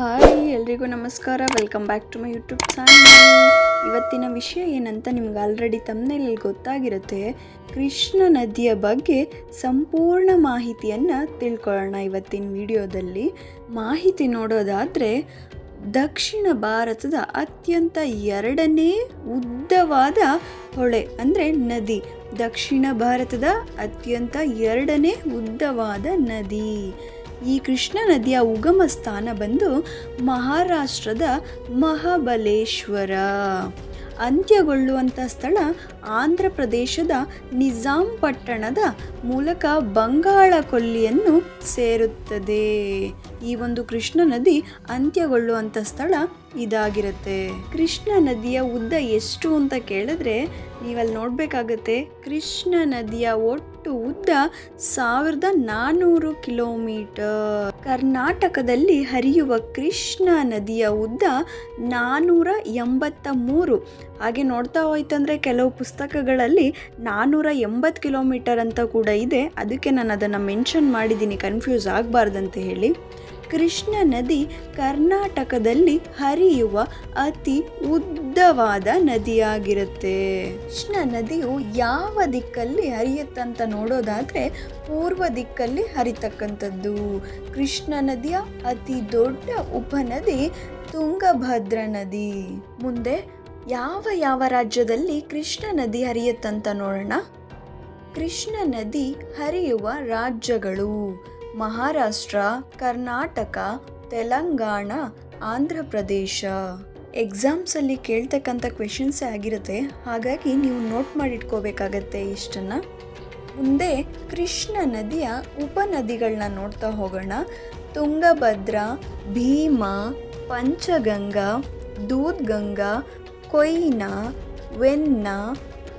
Hi, ಎಲ್ರಿಗೂ ನಮಸ್ಕಾರ. Welcome back to my YouTube channel ಇವತ್ತಿನ ವಿಷಯ ಏನಂತ ನಿಮ್ಗೆ ಆಲ್ರೆಡಿ ತಮ್ಮನೇಲಿ ಗೊತ್ತಾಗಿರುತ್ತೆ. ಕೃಷ್ಣ ನದಿಯ ಬಗ್ಗೆ ಸಂಪೂರ್ಣ ಮಾಹಿತಿಯನ್ನು ತಿಳ್ಕೊಳ್ಳೋಣ ಇವತ್ತಿನ ವಿಡಿಯೋದಲ್ಲಿ. ಮಾಹಿತಿ ನೋಡೋದಾದರೆ, ದಕ್ಷಿಣ ಭಾರತದ ಅತ್ಯಂತ ಎರಡನೇ ಉದ್ದವಾದ ಹೊಳೆ, ಅಂದರೆ ನದಿ. ದಕ್ಷಿಣ ಭಾರತದ ಅತ್ಯಂತ ಎರಡನೇ ಉದ್ದವಾದ ನದಿ. ಈ ಕೃಷ್ಣ ನದಿಯ ಉಗಮ ಸ್ಥಾನ ಬಂದು ಮಹಾರಾಷ್ಟ್ರದ ಮಹಾಬಲೇಶ್ವರ. ಅಂತ್ಯಗೊಳ್ಳುವಂಥ ಸ್ಥಳ ಆಂಧ್ರ ಪ್ರದೇಶದ ನಿಜಾಂ ಪಟ್ಟಣದ ಮೂಲಕ ಬಂಗಾಳ ಕೊಲ್ಲಿಯನ್ನು ಸೇರುತ್ತದೆ. ಈ ಒಂದು ಕೃಷ್ಣ ನದಿ ಅಂತ್ಯಗೊಳ್ಳುವಂಥ ಸ್ಥಳ ಇದಾಗಿರುತ್ತೆ. ಕೃಷ್ಣ ನದಿಯ ಉದ್ದ ಎಷ್ಟು ಅಂತ ಕೇಳಿದ್ರೆ ನೀವಲ್ಲಿ ನೋಡಬೇಕಾಗತ್ತೆ, ಕೃಷ್ಣ ನದಿಯ ಒಟ್ಟು ಉದ್ದ ಸಾವಿರದ ನಾನ್ನೂರು ಕಿಲೋಮೀಟರ್. ಕರ್ನಾಟಕದಲ್ಲಿ ಹರಿಯುವ ಕೃಷ್ಣ ನದಿಯ ಉದ್ದ ನಾನ್ನೂರ ಎಂಬತ್ತ ಮೂರು ಹಾಗೆ ನೋಡ್ತಾ ಹೋಯ್ತಂದರೆ ಕೆಲವು ಪುಸ್ತಕಗಳಲ್ಲಿ ನಾನ್ನೂರ ಎಂಬತ್ತು ಕಿಲೋಮೀಟರ್ ಅಂತ ಕೂಡ ಇದೆ. ಅದಕ್ಕೆ ನಾನು ಅದನ್ನು ಮೆನ್ಷನ್ ಮಾಡಿದ್ದೀನಿ, ಕನ್ಫ್ಯೂಸ್ ಆಗಬಾರ್ದಂತ ಹೇಳಿ. ಕೃಷ್ಣ ನದಿ ಕರ್ನಾಟಕದಲ್ಲಿ ಹರಿಯುವ ಅತಿ ಉದ್ದವಾದ ನದಿಯಾಗಿರುತ್ತೆ. ಕೃಷ್ಣ ನದಿಯು ಯಾವ ದಿಕ್ಕಲ್ಲಿ ಹರಿಯುತ್ತಂತ ನೋಡೋದಾದರೆ ಪೂರ್ವ ದಿಕ್ಕಲ್ಲಿ ಹರಿತಕ್ಕಂಥದ್ದು. ಕೃಷ್ಣ ನದಿಯ ಅತಿ ದೊಡ್ಡ ಉಪನದಿ ತುಂಗಭದ್ರಾ ನದಿ. ಮುಂದೆ ಯಾವ ಯಾವ ರಾಜ್ಯದಲ್ಲಿ ಕೃಷ್ಣ ನದಿ ಹರಿಯುತ್ತಂತ ನೋಡೋಣ? ಕೃಷ್ಣ ನದಿ ಹರಿಯುವ ರಾಜ್ಯಗಳು ಮಹಾರಾಷ್ಟ್ರ, ಕರ್ನಾಟಕ, ತೆಲಂಗಾಣ, ಆಂಧ್ರ ಪ್ರದೇಶ. ಎಕ್ಸಾಮ್ಸಲ್ಲಿ ಕೇಳ್ತಕ್ಕಂಥ ಕ್ವೆಶನ್ಸೇ ಆಗಿರುತ್ತೆ. ಹಾಗಾಗಿ ನೀವು ನೋಟ್ ಮಾಡಿಟ್ಕೋಬೇಕಾಗತ್ತೆ ಇಷ್ಟನ್ನು. ಮುಂದೆ ಕೃಷ್ಣ ನದಿಯ ಉಪನದಿಗಳನ್ನ ನೋಡ್ತಾ ಹೋಗೋಣ. ತುಂಗಭದ್ರಾ, ಭೀಮಾ, ಪಂಚಗಂಗಾ, ದೂದ್ಗಂಗಾ ಕೊಯ್ನಾ, ವೆನ್ನ,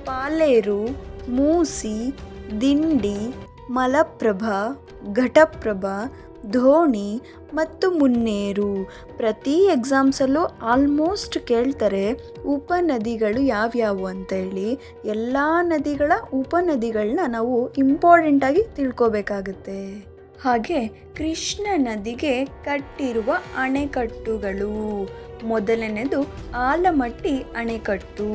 ಪಾಲೇರು, ಮೂಸಿ, ದಿಂಡಿ, ಮಲಪ್ರಭಾ, ಘಟಪ್ರಭಾ, ಧೋಣಿ ಮತ್ತು ಮುನ್ನೇರು. ಪ್ರತಿ ಎಕ್ಸಾಮ್ಸಲ್ಲೂ ಆಲ್ಮೋಸ್ಟ್ ಕೇಳ್ತಾರೆ ಉಪನದಿಗಳು ಯಾವ್ಯಾವು ಅಂತೇಳಿ. ಎಲ್ಲ ನದಿಗಳ ಉಪನದಿಗಳನ್ನ ನಾವು ಇಂಪಾರ್ಟೆಂಟಾಗಿ ತಿಳ್ಕೋಬೇಕಾಗುತ್ತೆ. ಹಾಗೆ ಕೃಷ್ಣ ನದಿಗೆ ಕಟ್ಟಿರುವ ಅಣೆಕಟ್ಟುಗಳು. ಮೊದಲನೇದು ಆಲಮಟ್ಟಿ ಅಣೆಕಟ್ಟು.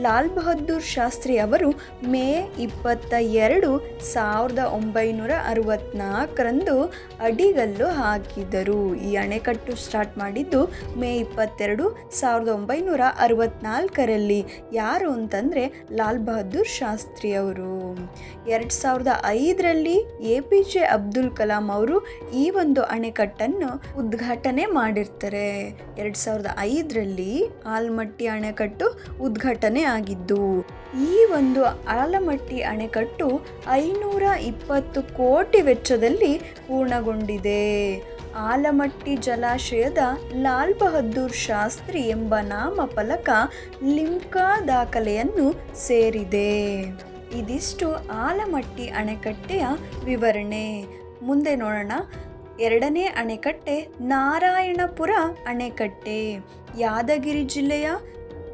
ಲಾಲ್ ಬಹದ್ದೂರ್ ಶಾಸ್ತ್ರಿ ಅವರು ಮೇ ಇಪ್ಪತ್ತ ಎರಡು ಸಾವಿರದ ಒಂಬೈನೂರ ಅರವತ್ನಾಲ್ಕರಂದು ಅಡಿಗಲ್ಲು ಹಾಕಿದರು. ಈ ಅಣೆಕಟ್ಟು ಸ್ಟಾರ್ಟ್ ಮಾಡಿದ್ದು ಮೇ ಇಪ್ಪತ್ತೆರಡು ಸಾವಿರದ ಒಂಬೈನೂರ ಅರವತ್ನಾಲ್ಕರಲ್ಲಿ. ಯಾರು ಅಂತಂದರೆ ಲಾಲ್ ಬಹದ್ದೂರ್ ಶಾಸ್ತ್ರಿ ಅವರು. ಎರಡು ಸಾವಿರದ ಐದರಲ್ಲಿ A P J Abdul Kalam ಅವರು ಈ ಒಂದು ಅಣೆಕಟ್ಟನ್ನು ಉದ್ಘಾಟನೆ ಮಾಡಿರ್ತಾರೆ. ಎರಡು ಸಾವಿರದ ಐದರಲ್ಲಿ ಆಲಮಟ್ಟಿ ಅಣೆಕಟ್ಟು ಉದ್ಘಾಟನೆ ಆಗಿದ್ದು, ಈ ಒಂದು ಆಲಮಟ್ಟಿ ಅಣೆಕಟ್ಟು ಐನೂರ ಇಪ್ಪತ್ತು ಕೋಟಿ ವೆಚ್ಚದಲ್ಲಿ ಪೂರ್ಣಗೊಂಡಿದೆ. ಆಲಮಟ್ಟಿ ಜಲಾಶಯದ ಲಾಲ್ ಬಹದ್ದೂರ್ ಶಾಸ್ತ್ರಿ ಎಂಬ ನಾಮಫಲಕ ಲಿಮ್ಕಾ ದಾಖಲೆಯನ್ನು ಸೇರಿದೆ. ಇದಿಷ್ಟು ಆಲಮಟ್ಟಿ ಅಣೆಕಟ್ಟೆಯ ವಿವರಣೆ. ಮುಂದೆ ನೋಡೋಣ. ಎರಡನೇ ಅಣೆಕಟ್ಟೆ ನಾರಾಯಣಪುರ ಅಣೆಕಟ್ಟೆ. ಯಾದಗಿರಿ ಜಿಲ್ಲೆಯ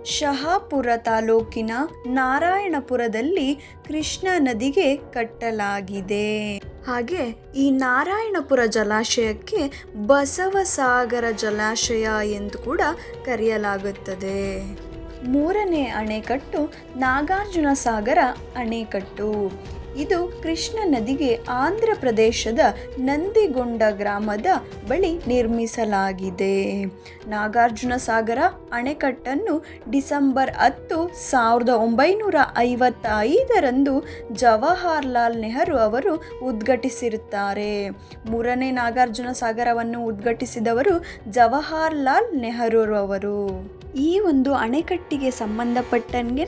ಶಹಾಪುರ ತಾಲೂಕಿನ ನಾರಾಯಣಪುರದಲ್ಲಿ ಕೃಷ್ಣ ನದಿಗೆ ಕಟ್ಟಲಾಗಿದೆ. ಹಾಗೆ ಈ ನಾರಾಯಣಪುರ ಜಲಾಶಯಕ್ಕೆ ಬಸವಸಾಗರ ಜಲಾಶಯ ಎಂದು ಕೂಡ ಕರೆಯಲಾಗುತ್ತದೆ. ಮೂರನೇ ಅಣೆಕಟ್ಟು ನಾಗಾರ್ಜುನ ಸಾಗರ ಅಣೆಕಟ್ಟು. ಇದು ಕೃಷ್ಣ ನದಿಗೆ ಆಂಧ್ರ ಪ್ರದೇಶದ ನಂದಿಗೊಂಡ ಗ್ರಾಮದ ಬಳಿ ನಿರ್ಮಿಸಲಾಗಿದೆ. ನಾಗಾರ್ಜುನ ಸಾಗರ ಅಣೆಕಟ್ಟನ್ನು ಡಿಸೆಂಬರ್ ಹತ್ತು ಸಾವಿರದ ಒಂಬೈನೂರ ಐವತ್ತೈದರಂದು ಜವಾಹರ್ಲಾಲ್ ನೆಹರು ಅವರು ಉದ್ಘಾಟಿಸಿರುತ್ತಾರೆ. ಮೂರನೇ ನಾಗಾರ್ಜುನ ಸಾಗರವನ್ನು ಉದ್ಘಾಟಿಸಿದವರು ಜವಾಹರ್ಲಾಲ್ ನೆಹರು ಅವರು ಈ ಒಂದು ಅಣೆಕಟ್ಟಿಗೆ ಸಂಬಂಧಪಟ್ಟಂಗೆ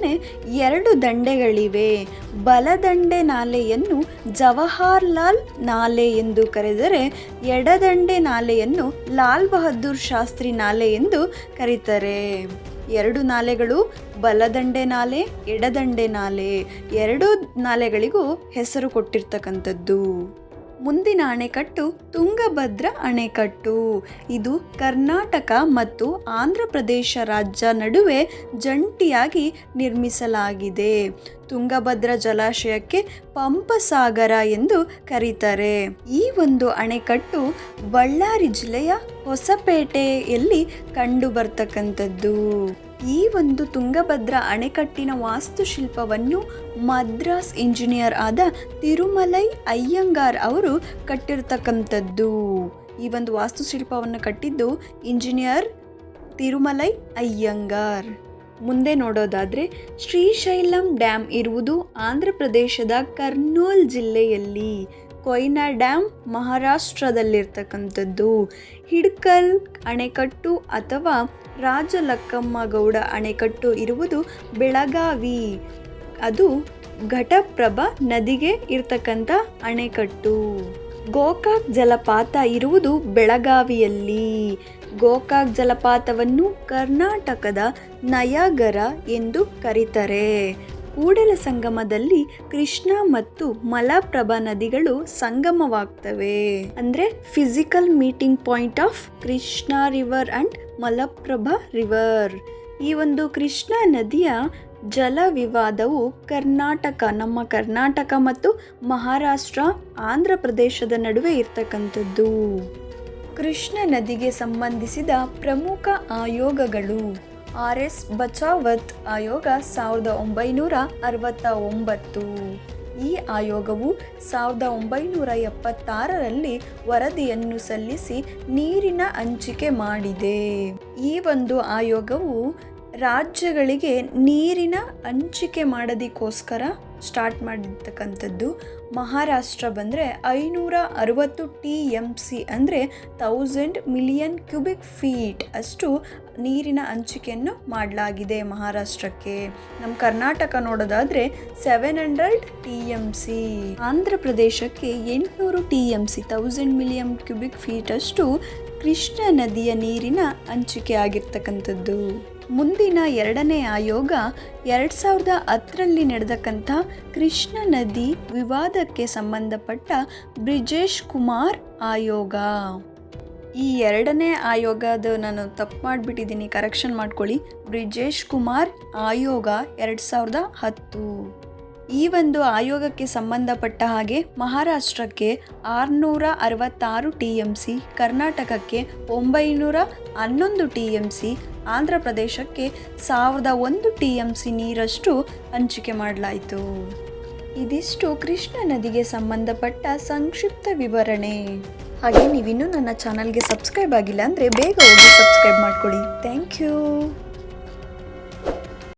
ಎರಡು ದಂಡೆಗಳಿವೆ. ಬಲದಂಡೆ ನಾಲೆಯನ್ನು ಜವಾಹರ್ಲಾಲ್ ನಾಲೆ ಎಂದು ಕರೆದರೆ, ಎಡದಂಡೆ ನಾಲೆಯನ್ನು ಲಾಲ್ ಬಹದ್ದೂರ್ ಶಾಸ್ತ್ರಿ ನಾಲೆ ಎಂದು ಕರೀತಾರೆ. ಎರಡು ನಾಲೆಗಳು ಬಲದಂಡೆ ನಾಲೆ, ಎಡದಂಡೆ ನಾಲೆ. ಎರಡು ನಾಲೆಗಳಿಗೂ ಹೆಸರು ಕೊಟ್ಟಿರ್ತಕ್ಕಂಥದ್ದು. ಮುಂದಿನ ಅಣೆಕಟ್ಟು ತುಂಗಭದ್ರ ಅಣೆಕಟ್ಟು. ಇದು ಕರ್ನಾಟಕ ಮತ್ತು ಆಂಧ್ರ ಪ್ರದೇಶ ರಾಜ್ಯ ನಡುವೆ ಜಂಟಿಯಾಗಿ ನಿರ್ಮಿಸಲಾಗಿದೆ. ತುಂಗಭದ್ರ ಜಲಾಶಯಕ್ಕೆ ಪಂಪಸಾಗರ ಎಂದು ಕರೀತಾರೆ. ಈ ಒಂದು ಅಣೆಕಟ್ಟು ಬಳ್ಳಾರಿ ಜಿಲ್ಲೆಯ ಹೊಸಪೇಟೆಯಲ್ಲಿ ಕಂಡು ಬರ್ತಕ್ಕಂಥದ್ದು ಈ ಒಂದು ತುಂಗಭದ್ರ ಅಣೆಕಟ್ಟಿನ ವಾಸ್ತುಶಿಲ್ಪವನ್ನು ಮದ್ರಾಸ್ ಇಂಜಿನಿಯರ್ ಆದ ತಿರುಮಲೈ ಅಯ್ಯಂಗಾರ್ ಅವರು ಕಟ್ಟಿರ್ತಕ್ಕಂಥದ್ದು. ಈ ಒಂದು ವಾಸ್ತುಶಿಲ್ಪವನ್ನು ಕಟ್ಟಿದ್ದು ಇಂಜಿನಿಯರ್ ತಿರುಮಲೈ ಅಯ್ಯಂಗಾರ್. ಮುಂದೆ ನೋಡೋದಾದರೆ ಶ್ರೀಶೈಲಂ ಡ್ಯಾಮ್ ಇರುವುದು ಆಂಧ್ರ ಪ್ರದೇಶದ ಕರ್ನೂಲ್ ಜಿಲ್ಲೆಯಲ್ಲಿ. ಕೊಯ್ನಾ ಡ್ಯಾಮ್ ಮಹಾರಾಷ್ಟ್ರದಲ್ಲಿರ್ತಕ್ಕಂಥದ್ದು. ಹಿಡ್ಕಲ್ ಅಣೆಕಟ್ಟು ಅಥವಾ ರಾಜಲಕ್ಕಮ್ಮ ಗೌಡ ಅಣೆಕಟ್ಟು ಇರುವುದು ಬೆಳಗಾವಿ. ಅದು ಘಟಪ್ರಭಾ ನದಿಗೆ ಇರ್ತಕ್ಕಂಥ ಅಣೆಕಟ್ಟು. ಗೋಕಾಕ್ ಜಲಪಾತ ಇರುವುದು ಬೆಳಗಾವಿಯಲ್ಲಿ. ಗೋಕಾಕ್ ಜಲಪಾತವನ್ನು ಕರ್ನಾಟಕದ ನಯಾಗರ ಎಂದು ಕರೀತಾರೆ. ಕೂಡಲ ಸಂಗಮದಲ್ಲಿ ಕೃಷ್ಣ ಮತ್ತು ಮಲಪ್ರಭಾ ನದಿಗಳು ಸಂಗಮವಾಗ್ತವೆ. ಅಂದ್ರೆ physical meeting point of Krishna river and Malaprabha river ಈ ಒಂದು ಕೃಷ್ಣ ನದಿಯ ಜಲ ವಿವಾದವು ಕರ್ನಾಟಕ, ನಮ್ಮ ಕರ್ನಾಟಕ ಮತ್ತು ಮಹಾರಾಷ್ಟ್ರ, ಆಂಧ್ರ ಪ್ರದೇಶದ ನಡುವೆ ಇರ್ತಕ್ಕಂಥದ್ದು. ಕೃಷ್ಣ ನದಿಗೆ ಸಂಬಂಧಿಸಿದ ಪ್ರಮುಖ ಆಯೋಗಗಳು. ಆರ್ ಎಸ್ ಬಚಾವತ್ ಆಯೋಗ ಸಾವಿರದ ಒಂಬೈನೂರ ಅರವತ್ತ ಒಂಬತ್ತು ಈ ಆಯೋಗವು ಸಾವಿರದ ಒಂಬೈನೂರ ಎಪ್ಪತ್ತಾರರಲ್ಲಿ ವರದಿಯನ್ನು ಸಲ್ಲಿಸಿ ನೀರಿನ ಹಂಚಿಕೆ ಮಾಡಿದೆ. ಈ ಒಂದು ಆಯೋಗವು ರಾಜ್ಯಗಳಿಗೆ ನೀರಿನ ಹಂಚಿಕೆ ಮಾಡೋದಕ್ಕೋಸ್ಕರ ಸ್ಟಾರ್ಟ್ ಮಾಡಿರ್ತಕ್ಕಂಥದ್ದು. ಮಹಾರಾಷ್ಟ್ರ ಬಂದರೆ ಐನೂರ ಅರವತ್ತು ಟಿ ಎಂ ಸಿ ಅಂದರೆ ತೌಸಂಡ್ ಮಿಲಿಯನ್ ಕ್ಯೂಬಿಕ್ ಫೀಟ್ ಅಷ್ಟು ನೀರಿನ ಹಂಚಿಕೆಯನ್ನು ಮಾಡಲಾಗಿದೆ ಮಹಾರಾಷ್ಟ್ರಕ್ಕೆ. ನಮ್ಮ ಕರ್ನಾಟಕ ನೋಡೋದಾದರೆ seven hundred T M C. Andhra ಪ್ರದೇಶಕ್ಕೆ ಎಂಟುನೂರು T M C thousand million cubic feet ಅಷ್ಟು ಕೃಷ್ಣ ನದಿಯ ನೀರಿನ ಹಂಚಿಕೆ ಆಗಿರ್ತಕ್ಕಂಥದ್ದು. ಮುಂದಿನ ಎರಡನೇ ಆಯೋಗ ಎರಡು ಸಾವಿರದ ಹತ್ತರಲ್ಲಿ ನಡೆದಕ್ಕಂಥ ಕೃಷ್ಣ ನದಿ ವಿವಾದಕ್ಕೆ ಸಂಬಂಧಪಟ್ಟ ಬ್ರಿಜೇಶ್ ಕುಮಾರ್ ಆಯೋಗ ಈ ಎರಡನೇ ಆಯೋಗದ ನಾನು ತಪ್ಪು ಮಾಡಿಬಿಟ್ಟಿದ್ದೀನಿ. ಕರೆಕ್ಷನ್ ಮಾಡ್ಕೊಳ್ಳಿ. ಬ್ರಿಜೇಶ್ ಕುಮಾರ್ ಆಯೋಗ ಎರಡು ಸಾವಿರದ ಹತ್ತು. ಈ ಒಂದು ಆಯೋಗಕ್ಕೆ ಸಂಬಂಧಪಟ್ಟ ಹಾಗೆ ಮಹಾರಾಷ್ಟ್ರಕ್ಕೆ ಆರುನೂರ ಅರವತ್ತಾರು ಟಿ ಎಂ ಸಿ, ಕರ್ನಾಟಕಕ್ಕೆ ಒಂಬೈನೂರ ಹನ್ನೊಂದು ಟಿ ಎಂ ಸಿ ಆಂಧ್ರ ಪ್ರದೇಶಕ್ಕೆ ಸಾವಿರದ ಒಂದು ಟಿ ಎಂ ಸಿ ನೀರಷ್ಟು ಹಂಚಿಕೆ ಮಾಡಲಾಯಿತು. ಇದಿಷ್ಟು ಕೃಷ್ಣ ನದಿಗೆ ಸಂಬಂಧಪಟ್ಟ ಸಂಕ್ಷಿಪ್ತ ವಿವರಣೆ. ಹಾಗೆ ನೀವಿನ್ನೂ ನನ್ನ ಚಾನಲ್ಗೆ ಸಬ್ಸ್ಕ್ರೈಬ್ ಆಗಿಲ್ಲ ಅಂದರೆ ಬೇಗ ಹೋಗಿ ಸಬ್ಸ್ಕ್ರೈಬ್ ಮಾಡ್ಕೊಳ್ಳಿ. Thank you.